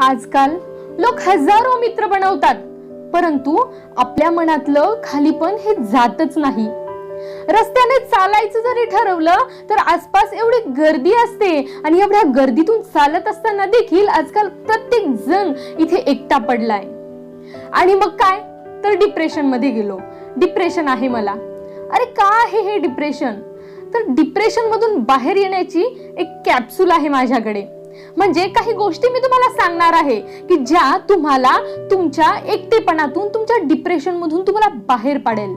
आजकाल लोक हजारो मित्र बनवतात परंतु आपल्या मनातलं खालीपण हे जातच नाही. रस्त्याने चालायचं जरी ठरवलं तर आसपास एवढी गर्दी असते आणि एवढ्या गर्दीतून चालत असताना देखील आजकाल प्रत्येक जण इथे एकटा पडलाय. आणि मग काय? तर डिप्रेशनमध्ये गेलो. डिप्रेशन आहे मला. अरे का आहे हे डिप्रेशन तर डिप्रेशन मधून बाहेर येण्याची एक कॅप्सूल आहे माझ्याकडे. म्हणजे काही गोष्टी मी तुम्हाला सांगणार आहे की ज्या तुम्हाला तुमच्या एकटेपणातून तुमच्या डिप्रेशन मधून तुम्हाला बाहेर पाडेल.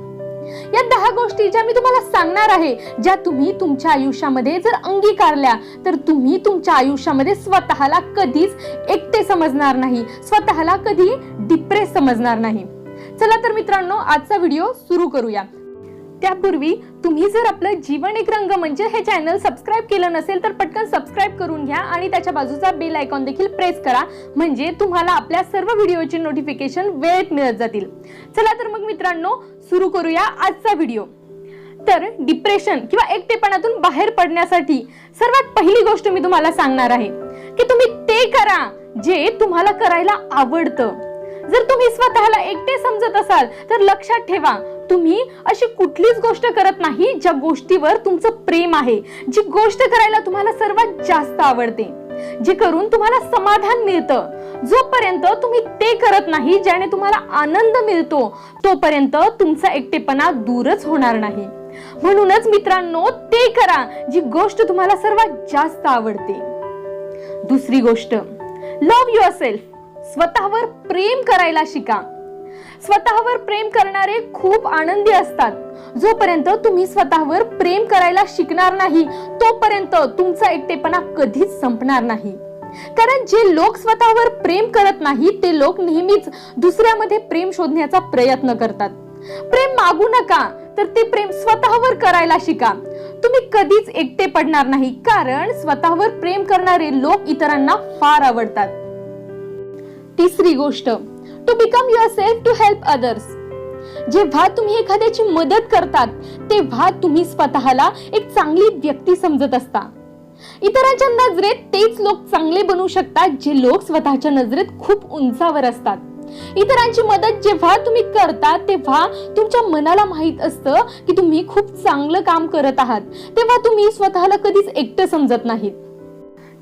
या दहा गोष्टी ज्या मी तुम्हाला सांगणार आहे ज्या तुम्ही तुमच्या आयुष्यामध्ये जर अंगीकारल्या तर तुम्ही तुमच्या आयुष्यामध्ये स्वतःला कधीच एकटे समजणार नाही स्वतःला कधी डिप्रेस समजणार नाही. चला तर मित्रांनो आजचा व्हिडिओ सुरू करूया. त्यापूर्वी तुम्ही जर आपलं जीवन एक रंग म्हणजे हे चॅनल सबस्क्राईब केलं नसेल तर पटकन सबस्क्राईब करून घ्या आणि त्याच्या बाजूचा बेल आयकॉन देखील प्रेस करा. म्हणजे तुम्हाला आपल्या सर्व व्हिडिओची नोटिफिकेशन वेळेत मिळत जातील. चला तर मग मित्रांनो सुरू करूया आजचा व्हिडिओ तर डिप्रेशन किंवा एकटेपणातून बाहेर पडण्यासाठी सर्वात पहिली गोष्ट मी तुम्हाला सांगणार आहे की तुम्ही ते करा जे तुम्हाला करायला आवडतं. जर तुम्ही स्वतःला एकटे समजत असाल तर लक्षात ठेवा. तुम्ही अशी कुठलीच गोष्ट करत नाही ज्या गोष्टीवर तुमचं प्रेम आहे जी गोष्ट करायला तुम्हाला सर्वात जास्त आवडते जे करून तुम्हाला समाधान मिळतं. जोपर्यंत तुम्ही ते करत नाही ज्याने तुम्हाला आनंद मिळतो तोपर्यंत तुमचा एकटेपणा दूरच होणार नाही. म्हणूनच मित्रांनो ते करा जी गोष्ट तुम्हाला सर्वात जास्त आवडते. दुसरी गोष्ट लव्ह युअर सेल्फ स्वतःवर प्रेम करायला शिका. स्वतःवर प्रेम करणारे खूप आनंदी असतात. जोपर्यंत तुम्ही स्वतःवर प्रेम करायला शिकणार नाही तोपर्यंत तुमचा एकटेपणा कधीच संपणार नाही. कारण जे लोक स्वतःवर प्रेम करत नाही ते लोक नेहमीच दुसऱ्यामध्ये प्रेम शोधण्याचा प्रयत्न करतात. प्रेम मागू नका तर ते प्रेम स्वतःवर करायला शिका. तुम्ही कधीच एकटे पडणार नाही कारण स्वतःवर प्रेम करणारे लोक इतरांना फार आवडतात. तिसरी गोष्ट to become yourself to help others जेव्हा तुम्ही एखाद्याची मदत करतात तेव्हा तुम्ही स्वतःला एक चांगली व्यक्ती समजत असता. इतरांच्या नजरेत तेच लोक चांगले बनू शकतात जे लोक स्वतःच्या नजरेत खूप उंचावर असतात. इतरांची मदत जेव्हा तुम्ही करता तेव्हा तुमच्या मनाला माहीत असतं की तुम्ही खूप चांगलं काम करत आहात. तेव्हा तुम्ही स्वतःला कधीच एकटं समजत नाहीत.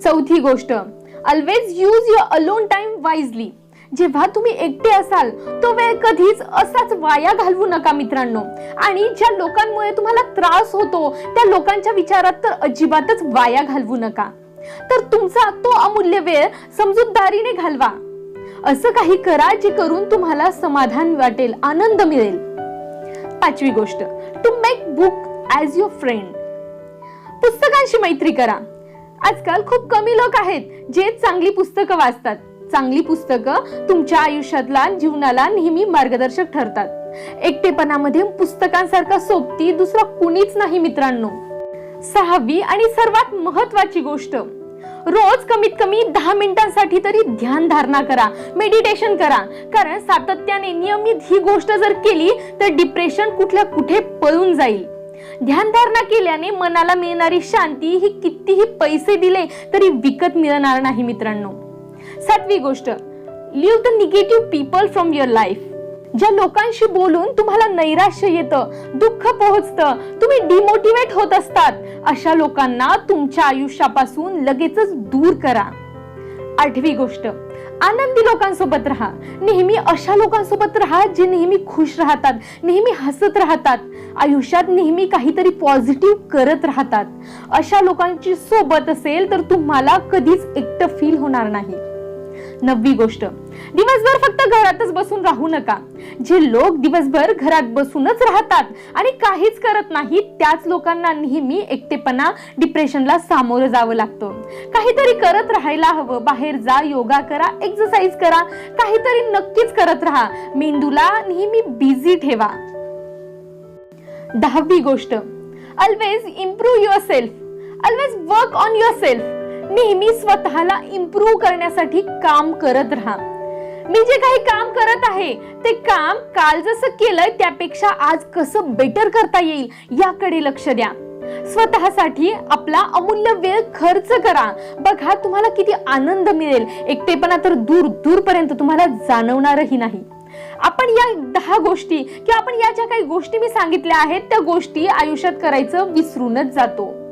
चौथी गोष्ट always use your alone time wisely जेव्हा तुम्ही एकटे असाल तो वेळ कधीच असाच वाया घालवू नका मित्रांनो. आणि ज्या लोकांमुळे तुम्हाला त्रास होतो त्या लोकांच्या विचारात तर अजिबातच वाया घालवू नका. तर तुमचा तो अमूल्य वेळ समजूतदारीने घालवा. असं काही करा जे करून तुम्हाला समाधान वाटेल आनंद मिळेल. पाचवी गोष्ट to make book as your friend पुस्तकांशी मैत्री करा. आजकाल खूप कमी लोक आहेत जे चांगली पुस्तकं वाचतात. चांगली पुस्तकं तुमच्या आयुष्यातला जीवनाला नेहमी मार्गदर्शक ठरतात. एकटेपणामध्ये पुस्तकांसारखा सोबती दुसरा कुणीच नाही मित्रांनो. सहावी आणि सर्वात महत्वाची गोष्ट रोज कमीत कमी दहा मिनिटांसाठी तरी ध्यान धारणा करा मेडिटेशन करा. कारण सातत्याने नियमित ही गोष्ट जर केली तर डिप्रेशन कुठल्या कुठे पळून जाईल. ध्यानधारणा केल्याने मनाला मिळणारी शांती ही कितीही पैसे दिले तरी विकत मिळणार नाही मित्रांनो. सातवी गोष्ट. Leave the negative people from your life ज्या लोकांशी बोलून तुम्हाला नैराश्य येतं दुःख पोहोचतं तुम्ही डिमोटिवेट होत असतात अशा लोकांना तुमच्या आयुष्यापासून लगेचच दूर करा. आठवी गोष्ट आनंदी लोकांसोबत राहा. नेहमी अशा लोकांसोबत राहा जे नेहमी खुश राहतात नेहमी हसत राहतात. आयुष्यात नेहमी काहीतरी पॉझिटिव्ह करत राहतात. अशा लोकांची सोबत असेल तर तुम्हाला कधीच एकटं फील होणार नाही. नववी गोष्ट. दिवसभर फक्त घरातच बसून राहू नका. जे लोक दिवसभर घरात बसूनच राहतात आणि काहीच करत नाहीत त्याच लोकांना नेहमी एकटेपणा डिप्रेशनला सामोरं जावं लागतं. काहीतरी करत राहायला हवं. बाहेर जा योगा करा एक्सरसाइज करा. काहीतरी नक्कीच करत राहा. मेंदूला नेहमी बिझी ठेवा. दहावी गोष्ट. Always improve yourself always work on yourself नेहमी स्वतःला इम्प्रूव्ह करण्यासाठी काम करत राहा. मी जे काही काम करत आहे ते काम काल जसं केलंय त्यापेक्षा आज कसं बेटर करता येईल याकडे लक्ष द्या. स्वतःसाठी आपला अमूल्य वेळ खर्च करा. बघा तुम्हाला किती आनंद मिळेल. एकटेपणा तर दूर दूरपर्यंत तुम्हाला जाणवणारही नाही. आपण या दहा गोष्टी किंवा आपण या ज्या काही गोष्टी मी सांगितल्या आहेत त्या गोष्टी आयुष्यात करायचं विसरूनच जातो.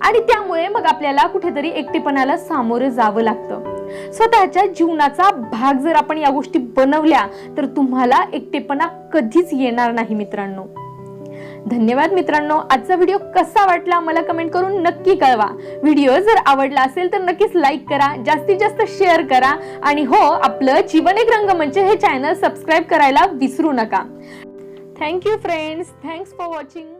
आणि त्यामुळे मग आपल्याला कुठेतरी एकटेपणाला सामोरं जावं लागतं. स्वतःच्या जीवनाचा भाग जर आपण या गोष्टी बनवल्या तर तुम्हाला एकटेपणा कधीच येणार नाही मित्रांनो. धन्यवाद मित्रांनो. आजचा व्हिडिओ कसा वाटला मला कमेंट करून नक्की कळवा. व्हिडिओ जर आवडला असेल तर नक्कीच लाईक करा जास्तीत जास्त शेअर करा आणि हो आपलं जीवन एक रंगमंच हे चॅनल सबस्क्राईब करायला विसरू नका. Thank you friends. Thanks for watching.